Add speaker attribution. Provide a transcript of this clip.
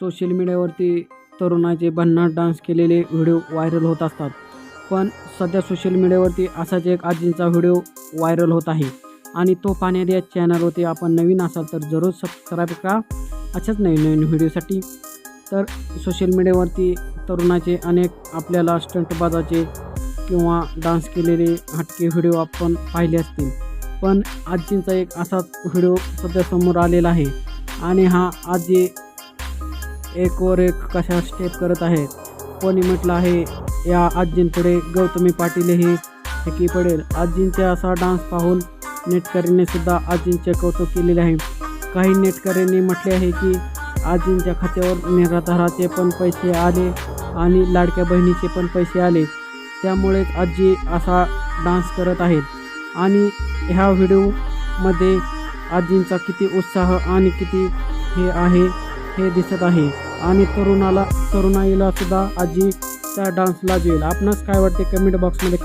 Speaker 1: Social मीडियावरती तरुणाचे भन्नाट डान्स केलेले व्हिडिओ व्हायरल होत असतात. पण सध्या सोशल मीडियावरती असाच एक आजींचा व्हिडिओ व्हायरल होत आहे. आणि तो पाहण्यात या चॅनलवरती आपण नवीन असाल तर जरूर सबस्क्राईब करा. अशाच नवीन नवीन व्हिडिओसाठी. तर सोशल मीडियावरती तरुणाचे अनेक आपल्याला स्टंटबाजाचे किंवा डान्स केलेले हटके व्हिडिओ आपण पाहिले असतील. पण आजींचा एक असाच व्हिडिओ सध्या समोर आलेला आहे. आणि हा आजी एक वर एक कशा स्टेप करत आहेत कोणी म्हटलं आहे या आजींपुढे गौतमी पाटील हे पडेल. आजींचा असा डान्स पाहून नेटकऱ्यांनी सुद्धा आजींचे कौतुक केलेले आहे. काही नेटकऱ्यांनी म्हटले आहे की आजींच्या खात्यावर निराधाराचे पण पैसे आले आणि लाडक्या बहिणीचे पण पैसे आले. त्यामुळेच आजी असा डान्स करत आहेत आणि ह्या व्हिडिओमध्ये आजींचा किती उत्साह आणि किती हे आहे हे दिसत आहे. आणि तरुणाला तरुणाईला सुद्धा आजी त्या डान्सला जेल आपणास काय वाटते कमेंट बॉक्समध्ये